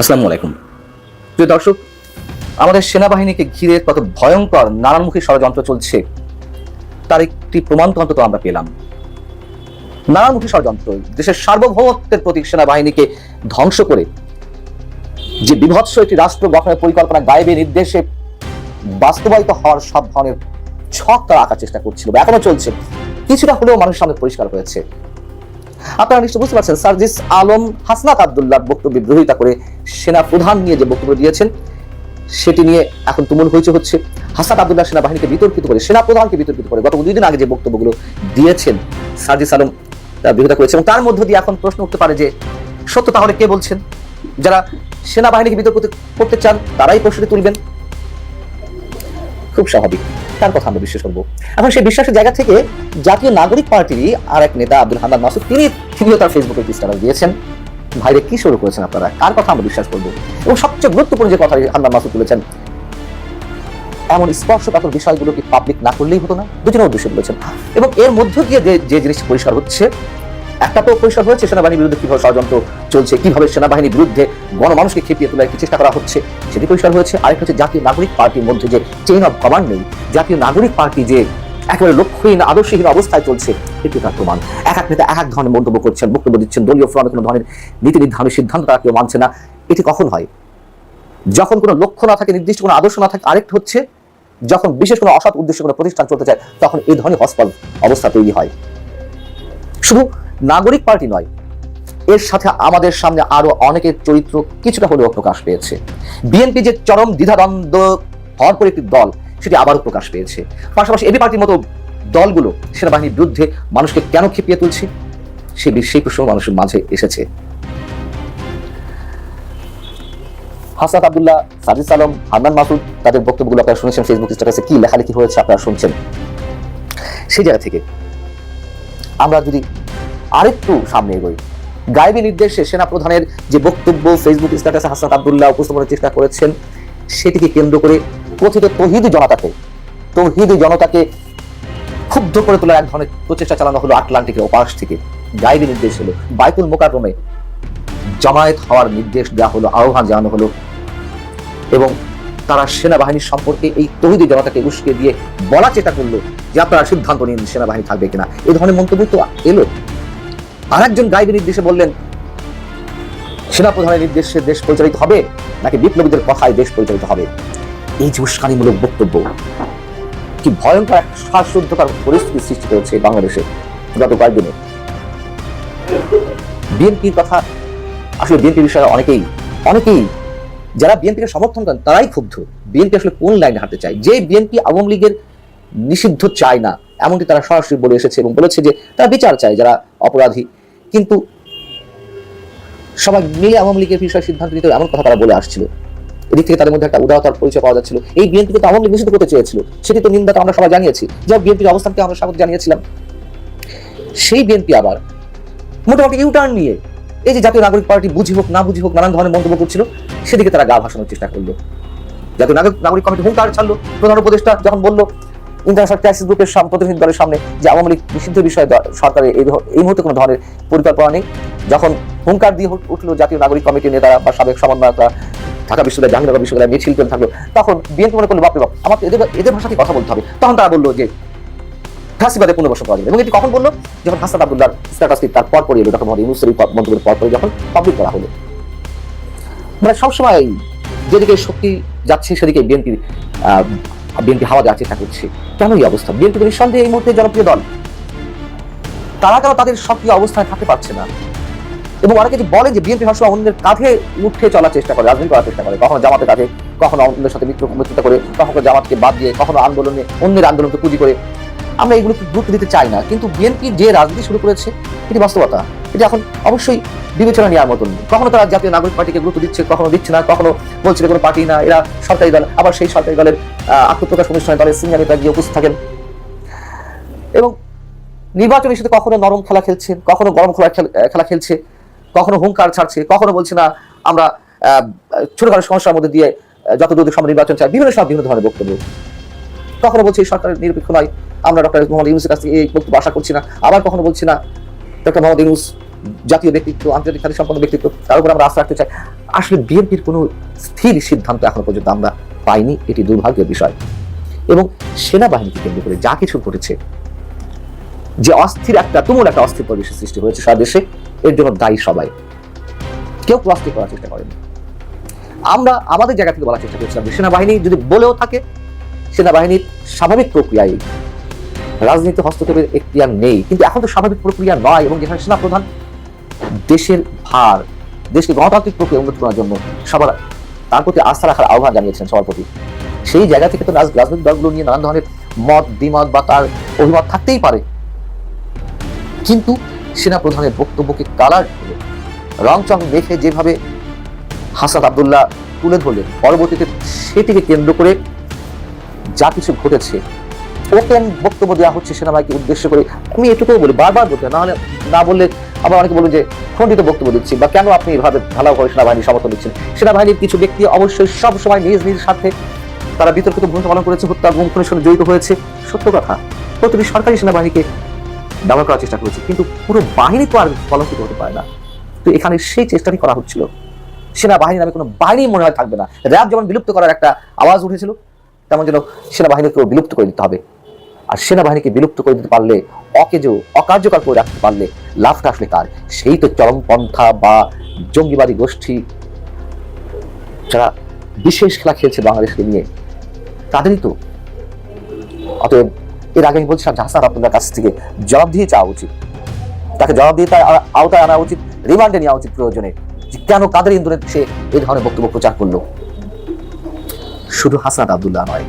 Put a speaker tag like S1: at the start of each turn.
S1: আসসালামু আলাইকুম। প্রিয় দর্শক, আমাদের সেনাবাহিনীকে ঘিরে কত ভয়ঙ্কর নানানমুখী ষড়যন্ত্র চলছে, তার একটি প্রমাণ অন্তত আমরা পেলাম। নানানমুখী ষড়যন্ত্র দেশের সার্বভৌমত্বের প্রতি সেনাবাহিনীকে ধ্বংস করে, যে বিভৎস একটি রাষ্ট্র গঠনের পরিকল্পনা গায়েবে নির্দেশে বাস্তবায়িত হওয়ার সব ধরনের ছক তারা আঁকার চেষ্টা করছিল বা এখনও চলছে। কিছুটা হলেও মানুষের সামনে পরিষ্কার হয়েছে। আপনারা নিশ্চয় বুঝতে পারছেন, সার্জিস আলম হাসনাত আবদুল্লাহ বক্তব্যের বিরোধিতা করে সেনা প্রধান নিয়ে যে বক্তব্য দিয়েছেন, সেটি নিয়ে এখন তুমুল হয়েছে হচ্ছে। হাসনাত আবদুল্লাহ সেনাবাহিনীকে বিতর্কিত করে, সেনা প্রধানকে বিতর্কিত করে গত দুই দিন আগে যে বক্তব্যগুলো দিয়েছেন সার্জিস আলম বিরোধিতা করেছে এবং তার মধ্য দিয়ে এখন প্রশ্ন উঠতে পারে যে, সত্য তাহলে কে বলছেন? যারা সেনাবাহিনীকে বিতর্ক করতে চান, তারাই প্রশ্নটি তুলবেন। খুব স্বাভাবিক, তার কথা আমরা বিশ্বাস করব। এখন সেই বিশ্বাসের জায়গা থেকে জাতীয় নাগরিক পার্টির আর এক নেতা আব্দুল হান্নান মাসুদ, তিনি তিনিও তার ফেসবুকে একটি দিয়েছেন ভাইরে কি শুরু করেছেন আপনারা? কার কথা আমরা বিশ্বাস করব? এবং সবচেয়ে গুরুত্বপূর্ণ যে কথা হান্নান মাসুদ তুলেছেন এমন স্পর্শকাতর বিষয়গুলো কি পাবলিক না করলেই হতো না? দুজনের উদ্দেশ্যে বলেছেন। এবং এর মধ্য দিয়ে যে যে জিনিস পরিষ্কার হচ্ছে, একটা তো পরিষ্কার হয়েছে, সেনাবাহিনীর বিরুদ্ধে কীভাবে ষড়যন্ত্র চলছে, কীভাবে সেনাবাহিনীর বিরুদ্ধে গণমানুষকে খেপিয়ে তোলার একটি চেষ্টা করা হচ্ছে, সেটি পরিষ্কার হয়েছে। আরেকটা হচ্ছে জাতীয় নাগরিক পার্টির মধ্যে যে চেইন অফ কমান্ড নেই, জাতীয় নাগরিক পার্টি যে একেবারে লক্ষ্যহীন আদর্শহীন অবস্থায় চলছে এটি তার প্রমাণ। এক এক নেতা, এক এক ধরনের মন্তব্য করছেন, বক্তব্য দিচ্ছেন। দলীয় ফোরামে কোনো ধরনের নীতি নির্ধারণের সিদ্ধান্ত তারা কেউ মানছে না। এটি কখন হয়? যখন কোনো লক্ষ্য না থাকে, নির্দিষ্ট কোনো আদর্শ না থাকে, আরেকটি হচ্ছে যখন বিশেষ কোনো অসৎ উদ্দেশ্যে কোনো প্রতিষ্ঠান চলতে চায়, তখন এই ধরনের হসপল অবস্থা তৈরি হয়। শুধু নাগরিক পার্টি নয়, এর সাথে আমাদের সামনে আরও অনেকের চরিত্র কিছুটা হলেও প্রকাশ পেয়েছে। বিএনপি যে চরম দ্বিধাদ্বন্দ্ব ভরপুর একটি দল সেটি আবারও প্রকাশ পেয়েছে। পাশাপাশি এবি পার্টির মতো দলগুলো সেনাবাহিনীর বিরুদ্ধে মানুষকে কেন খেপিয়ে তুলছে, সে সেই প্রশ্ন মানুষের মাঝে এসেছে। হাসনাত আবদুল্লাহ, সাজিদ আলম হান্নান মাসুদ, তাদের বক্তব্যগুলো আপনারা শুনেছেন ফেসবুক স্ট্যাটাসে কি লেখালেখি হয়েছে আপনারা শুনছেন? সেই জায়গা থেকে আমরা যদি আরেকটু সামনে এগোই। গায়েবী নির্দেশে সেনা প্রধানের যে বক্তব্য ফেসবুক স্ট্যাটাসে হাসনাত আবদুল্লাহ উপস্থাপনের চেষ্টা করেছেন, সেটিকে কেন্দ্র করে কথিত তহিদি জনতাকে তহিদি জনতাকে ক্ষুব্ধ করে তোলার এক ধরনের প্রচেষ্টা চালানো হলো আটলান্টিকের ওপাশ থেকে। গায়েবী নির্দেশ হলো, বাইতুল মোকাররমে জামায়াত হওয়ার নির্দেশ দেওয়া হলো, আহ্বান জানানো হলো এবং তারা সেনাবাহিনীর সম্পর্কে এই তহিদি জনতাকে উস্কে দিয়ে বলার চেষ্টা করল যে আপনারা সিদ্ধান্ত নিন সেনাবাহিনী থাকবে কিনা। এই ধরনের মন্তব্য তো এলো। আর একজন গাইবের নির্দেশে বললেন, সেনাপ্রধানের নির্দেশে দেশ পরিচালিত হবে নাকি বিপ্লবীদের কথায় দেশ পরিচালিত হবে? এই যে উস্কানিমূলক বক্তব্য। কি ভয়ঙ্কর এক শ্বাসরুদ্ধকর পরিস্থিতি সৃষ্টি করেছে বাংলাদেশে গত কয়েকদিনে। বিএনপির কথা আসলে বিএনপি বিষয়ে অনেকেই অনেকেই যারা বিএনপিকে সমর্থন করেন, তারাই ক্ষুব্ধ। বিএনপি আসলে কোন লাইনে হাঁটতে চায়? যে বিএনপি আওয়ামী লীগের নিষিদ্ধ চায় না এমনকি তারা সরাসরি বলে এসেছে এবং বলেছে যে তারা বিচার চায় যারা অপরাধী। কিন্তু সবাই মিলে আওয়ামী লীগের বিষয়ে সিদ্ধান্ত নিতে এমন কথা তারা বলে আসছিল। এদিক থেকে তাদের মধ্যে একটা উদারতার পরিচয় পাওয়া যাচ্ছিল। এই বিএনপি তো আওয়ামী নিষিদ্ধ করতে চেয়েছিল। সেটি তো নিন্দা তো আমরা সবাই জানিয়েছি। যা বিএনপির অবস্থানকে আমরা স্বাগত জানিয়েছিলাম। সেই বিএনপি আবার মোটামুটি ইউটার্ন নিয়ে এই যে জাতীয় নাগরিক পার্টি বুঝি হোক, না বুঝি হোক, নানান ধরনের মন্তব্য করছিল। সেদিকে তারা গা ভাসানোর চেষ্টা করল। জাতীয় নাগরিক নাগরিক কমিটি হুঙ্কার ছাড়লো। প্রধান উপদেষ্টা যখন বলল ইন্টারন্যাশনাল ক্রাইসিস গ্রুপের প্রতিনিধি দলের সামনে যে আওয়ামী লীগ নিষিদ্ধ বিষয়ে সরকারের এই মুহূর্তে কোনো ধরনের পরিকল্পনা নেই। যখন হুঙ্কার দিয়ে উঠল জাতীয় নাগরিক কমিটির নেতারা বা সাবেক সমন্বয়করা ঢাকা বিশ্ববিদ্যালয়, জাহাঙ্গীরনগর বিশ্ববিদ্যালয়, মিছিল করে থাকল। তখন বিএনপি মনে করল, বাপরে বাপ, আমাকে এদের এদের ভাষাতে কথা বলতে হবে। তখন তারা বলল যে ফাঁসিবাদে পুনর্বাসন করা যাবে এবং এটি কখন বলল? যখন হাসান আবদুল্লার স্ট্যাটাসটি তার পর পরই এলো ডক্টর মোহাম্মদ ইউনুসের মন্তব্যের পর পরই যখন পাবলিক করা হলো। মানে সবসময় যেদিকে শক্তি যাচ্ছে, সেদিকে বিএনপি বিএনপি হাওয়া দেওয়ার চেষ্টা করছে। কেন এই অবস্থা? বিএনপি তো নিঃসন্দেহে এই মুহূর্তে জনপ্রিয় দল। তারা কেন তাদের সক্রিয় অবস্থায় থাকতে পারছে না? এবং অনেকে যে বলে যে বিএনপি সবসময় অন্যের কাঁধে উঠে চলার চেষ্টা করে, রাজনীতি করার চেষ্টা করে, কখনো জামাতের কাঁধে, কখনো অন্যের সাথে মিত্র মিত্রতা করে, কখনো জামাতকে বাদ দিয়ে, কখনো আন্দোলনে, অন্যের আন্দোলনকে পুঁজি করে, আমরা এগুলোকে গুরুত্ব দিতে চাই না। কিন্তু বিএনপি যে রাজনীতি শুরু করেছে, এটি বাস্তবতা। এটি এখন অবশ্যই বিবেচনা নেওয়ার মতন। কখনো তারা জাতীয় নাগরিক পার্টিকে গুরুত্ব দিচ্ছে, কখনো দিচ্ছে না, কখনো বলছে কোনো পার্টি না, এরা সরকারি দল, আবার সেই সরকারি দলের আত্মপ্রকাশ অনুষ্ঠানে দলের সিনিয়র নেতা গিয়ে উপস্থিত থাকেন। এবং নির্বাচনের সাথে কখনো নরম খেলা খেলছে, কখনো গরম খেলা খেলা খেলছে। কখনো হুঙ্কার ছাড়ছে, কখনো বলছে না, আমরা ছোটখাটো সমস্যার মধ্যে দিয়ে যত দ্রুত সম্ভব নির্বাচন চাই, বিভিন্ন সব বিভিন্ন ধরনের বক্তব্য। কখনো বলছে এই সরকার নিরপেক্ষ নয়, আমরা ডক্টর মোহাম্মদ ইউনুসের কাছ থেকে এই বক্তব্য আশা করছি না, আবার কখনো বলছি না, ডক্টর মোহাম্মদ ইউনুস জাতীয় ব্যক্তিত্ব, আন্তর্জাতিক খ্যাতি সম্পন্ন ব্যক্তিত্ব, তার উপর আমরা আস্থা রাখতে চাই। আসলে বিএনপির কোনো স্থির সিদ্ধান্ত এখনও পর্যন্ত আমরা পাইনি, এটি দুর্ভাগ্যের বিষয়। এবং সেনাবাহিনীকে কেন্দ্র করে যা কিছু ঘটেছে যে অস্থির একটা তুমুল একটা অস্থির পরিবেশের সৃষ্টি হয়েছে সারা দেশে, এর জন্য দায়ী সবাই। কেউ প্লাস্টিক করার চেষ্টা করেনি। আমরা আমাদের জায়গা থেকে বলার চেষ্টা করেছিলাম সেনাবাহিনী যদি বলেও থাকে, সেনাবাহিনীর স্বাভাবিক প্রক্রিয়ায় রাজনীতি হস্তক্ষেপের এখতিয়ার নেই। কিন্তু এখন তো স্বাভাবিক প্রক্রিয়া নয় এবং যেখানে সেনা প্রধান দেশের ভার, দেশকে গণতান্ত্রিক প্রক্রিয়া উন্নত করার জন্য সবার, তার প্রতি আস্থা রাখার আহ্বান জানিয়েছেন সবার প্রতি সেই জায়গা থেকে তো রাজ- রাজনৈতিক দলগুলো নিয়ে নানান ধরনের মত দ্বিমত বা তার অভিমত থাকতেই পারে। কিন্তু সেনা প্রধানের বক্তব্যকে কালার করে রংচং দেখে যেভাবে হাসান আব্দুল্লাহ তুলে ধরলেন, পরবর্তীতে সেটিকে কেন্দ্র করে যা কিছু ঘটেছে, ওপেন বক্তব্য দেওয়া হচ্ছে সেনাবাহিনীকে উদ্দেশ্য করে। আমি এটুকুই বলি, বারবার বলতে না হলে না বললে আবার অনেকে বলবে যে খণ্ডিত বক্তব্য দিচ্ছি বা কেন আপনি এভাবে করে সেনাবাহিনী সমর্থন দিচ্ছেন? সেনাবাহিনীর কিছু ব্যক্তি অবশ্যই সব সময় নিজ নিজ সাথে তারা বিতর্কিত ভূমিকা পালন করেছে, হত্যা গুম খুনের সঙ্গে জড়িত হয়েছে। সত্য কথা, প্রতিটি সরকারি সেনাবাহিনীকে ব্যবহার করার চেষ্টা করেছে, কিন্তু পুরো বাহিনী তো আর কলঙ্কিত হতে পারে না। তো এখানে সেই চেষ্টাটি করা হচ্ছিল। সেনাবাহিনী নামে কোনো বাহিনী মনে হয় থাকবে না। র্যাব যেমন বিলুপ্ত করার একটা আওয়াজ উঠেছিল, তেমন যেন সেনাবাহিনীকেও বিলুপ্ত করে দিতে হবে। আর সেনাবাহিনীকে বিলুপ্ত করে দিতে পারলে, অকেজ, অকার্যকর করে রাখতে পারলে লাভটা আসলে কার? সেই তো চরমপন্থা বা জঙ্গিবাদী গোষ্ঠী যারা বিশেষ খেলা খেলছে বাংলাদেশকে নিয়ে। তাদেরই তো। অতএব এর আগে আমি বলছিলাম জাহাসান আব্দুল্লার কাছ থেকে জবাব দিয়ে চাওয়া উচিত। তাকে জবাব দিয়ে তার আওতায় আনা উচিত, রিমান্ডে নেওয়া উচিত প্রয়োজনে। যে কেন, কাদের ইন্দুরে সে এই ধরনের বক্তব্য প্রচার করল? শুধু হাসান আবদুল্লাহ নয়